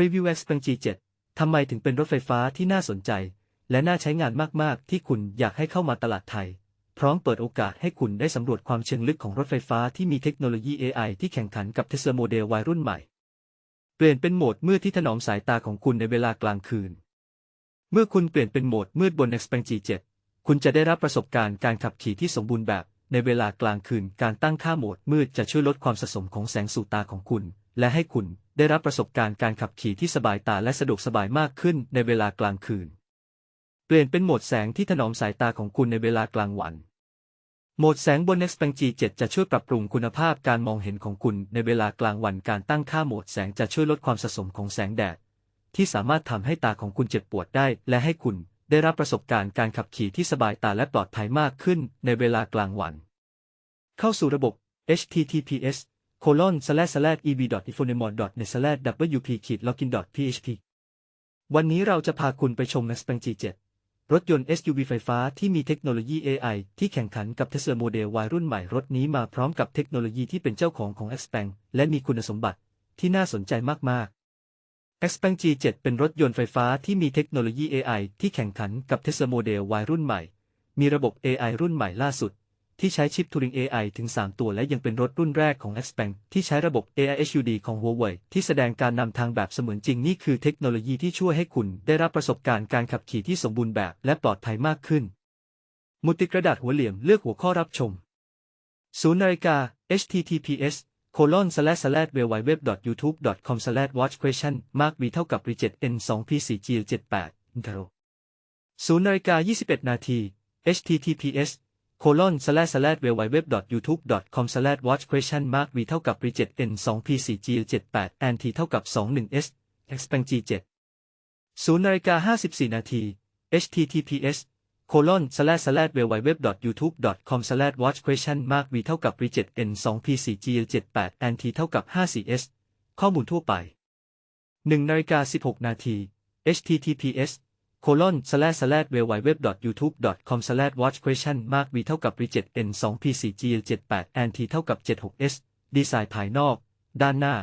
Preview Xpeng G7 ทำไมถึงเป็นรถไฟฟ้าที่น่าสนใจ และน่าใช้งานมาก ๆ ที่คุณอยากให้เข้ามาตลาดไทย พร้อมเปิดโอกาสให้คุณได้สำรวจความเชิงลึกของรถไฟฟ้าที่มีเทคโนโลยี AI ที่แข่งขันกับ Tesla Model Y รุ่นใหม่ เปลี่ยนเป็นโหมดมืดที่ถนอมสายตาของคุณในเวลากลางคืน เมื่อคุณเปลี่ยนเป็นโหมดมืดบน Xpeng G7 คุณจะได้รับประสบการณ์การขับขี่ที่สมบูรณ์แบบในเวลากลางคืนการตั้งค่าโหมดมืดจะช่วยลดความสะสมของแสงสู่ตาของคุณ และให้คุณได้รับประสบการณ์การขับขี่ที่สบายตาและสะดวกสบายมากขึ้นในเวลากลางคืน เปลี่ยนเป็นโหมดแสงที่ถนอมสายตาของคุณในเวลากลางวัน โหมดแสงบน Xpeng G7 จะช่วยปรับปรุงคุณภาพการมองเห็นของคุณในเวลากลางวันการตั้งค่าโหมดแสงจะช่วยลดความสะสมของแสงแดด ที่สามารถทำให้ตาของคุณเจ็บปวดได้ และให้คุณได้รับประสบการณ์การขับขี่ที่สบายตาและปลอดภัยมากขึ้นในเวลากลางวัน เข้าสู่ระบบ https colon slash slash eb i f o n e m o net slash wp login php วันนี้เราจะพาคุณไปชม Xpeng G7 รถยนต์ SUV ไฟฟ้าที่มีเทคโนโลยี AI ที่แข่งขันกับ Tesla Model Y รุ่นใหม่รถนี้มาพร้อมกับเทคโนโลยีที่เป็นเจ้าของของ Xpeng และมีคุณสมบัติที่น่าสนใจมากๆ Xpeng G7 เป็นรถยนต์ไฟฟ้าที่มีเทคโนโลยี AI ที่แข่งขันกับ Tesla Model Y รุ่นใหม่ มีระบบ AI รุ่นใหม่ล่าสุด ที่ใช้ชิป Turing AI ถึง 3 ตัวและยังเป็นรถรุ่นแรกของ Xpeng ที่ใช้ระบบ AI HUD ของ Huawei ที่แสดงการนำทางแบบเสมือนจริงนี่คือเทคโนโลยีที่ช่วยให้คุณได้รับประสบการณ์การขับขี่ที่สมบูรณ์แบบและปลอดภัยมากขึ้น มุติกระดาษหัวเหลี่ยมเลือกหัวข้อรับชมศูนย์นาฬิกา https colon slash slash w w w youtube com slash watch question mark v เท่ากับ rejet n 2 p 4 g 7 8 intro ศูนย์นาฬิกา21 นาที https colon slash slash w w w youtube com slash watch question mark v เท่ากับ rejet n 2 p 4 g 7 8 n t เท่ากับ21 s expand g 7ศูนาฬิกา54 นาที https colon slash slash w w w youtube com slash watch question mark v เท่ากับ rejet n 2 p 4 g 7 8 n t เท่ากับ54 s ข้อมูลทั่วไป 1นาฬิกา16 นาที https colon slash slash w w w youtube com slash watch question mark v เท่ากับ rejet n 2 p 4 g 7 8 and t เท่ากับ 76 s ดีไซน์ภายนอก ด้านหน้า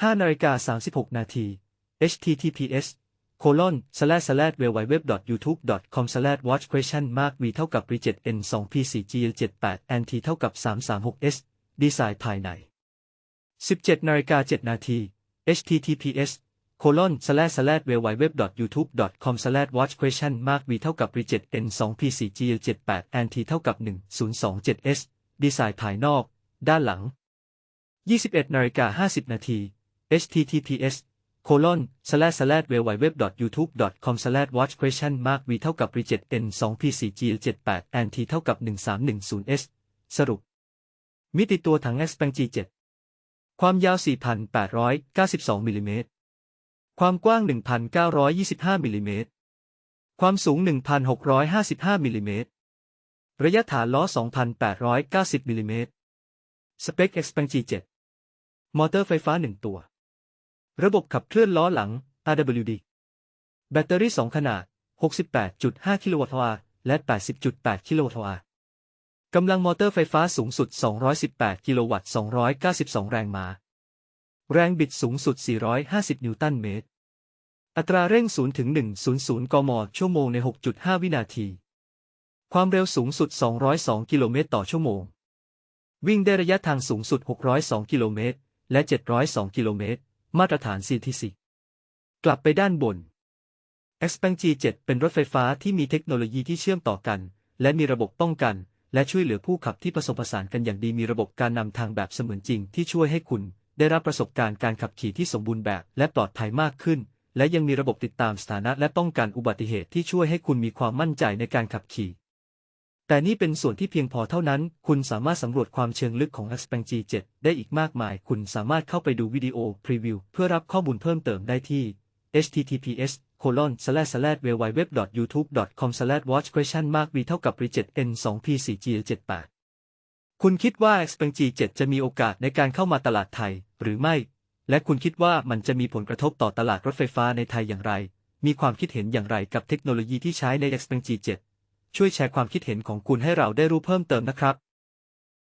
5นาฬิกา36 นาที https colon slash slash w w w youtube com slash watch question mark v เท่ากับ rejet n 2 p 4 g 7 8 and t เท่ากับ 336 s ดีไซน์ภายใน 17นาฬิกา7นาที https colon slash slash w w w youtube com slash watch question mark v เท่ากับ rejet n 2 p 4 g 7 8 and t เท่ากับ 1027 s ดีไซน์ภายนอก ด้านหลัง 21นาฬิกา50 นาที https colon slash slash w w w youtube com slash watch question mark v เท่ากับ rejet n 2 p 4 g 7 8 and t เท่ากับ 1310 s สรุป มิติตัวถัง Xpeng G7 ความยาว 4,892มิลลิเมตร ความกว้าง 1,925มิลลิเมตร ความสูง 1,655มิลลิเมตร ระยะฐานล้อ 2,890มิลลิเมตร สเปค Xpeng G7 มอเตอร์ไฟฟ้า 1 ตัว ระบบขับเคลื่อนล้อหลัง RWD แบตเตอรี่ 2 ขนาด 68.5 กิโลวัตต์และ 80.8 กิโลวัตต์กำลังมอเตอร์ไฟฟ้าสูงสุด 218 กิโลวัตต์ 292 แรงม้า แรงบิดสูงสุด 450 นิวตันเมตร อัตราเร่ง 0 ถึง 100 กม ชั่วโมงใน 6.5 วินาที ความเร็วสูงสุด 202 กิโลเมตรต่อชั่วโมง วิ่งได้ระยะทางสูงสุด 602 กิโลเมตร และ 702 กิโลเมตร มาตรฐาน CTC กลับไปด้านบน Xpeng G7 เป็นรถไฟฟ้าที่มีเทคโนโลยีที่เชื่อมต่อกัน และมีระบบป้องกัน และช่วยเหลือผู้ขับที่ผสมผสานกันอย่างดีมีระบบการนำทางแบบเสมือนจริงที่ช่วยให้คุณ ได้รับประสบการณ์การขับขี่ที่สมบูรณ์แบบและปลอดภัยมากขึ้น และยังมีระบบติดตามสถานะและป้องกันอุบัติเหตุที่ช่วยให้คุณมีความมั่นใจในการขับขี่ แต่นี่เป็นส่วนที่เพียงพอเท่านั้น คุณสามารถสำรวจความเชิงลึกของ Xpeng G7 ได้อีกมากมาย คุณสามารถเข้าไปดูวิดีโอพรีวิวเพื่อรับข้อมูลเพิ่มเติมได้ที่ https colon slash slash w w w youtube com slash watch question mark v เท่ากับ rejet n 2 p 4 g 7 8 คุณคิดว่า Xpeng G7 จะมีโอกาสในการเข้ามาตลาดไทยหรือไม่ และคุณคิดว่ามันจะมีผลกระทบต่อตลาดรถไฟฟ้าในไทยอย่างไร มีความคิดเห็นอย่างไรกับเทคโนโลยีที่ใช้ใน Xpeng G7 ช่วยแชร์ความคิดเห็นของคุณให้เราได้รู้เพิ่มเติมนะครับ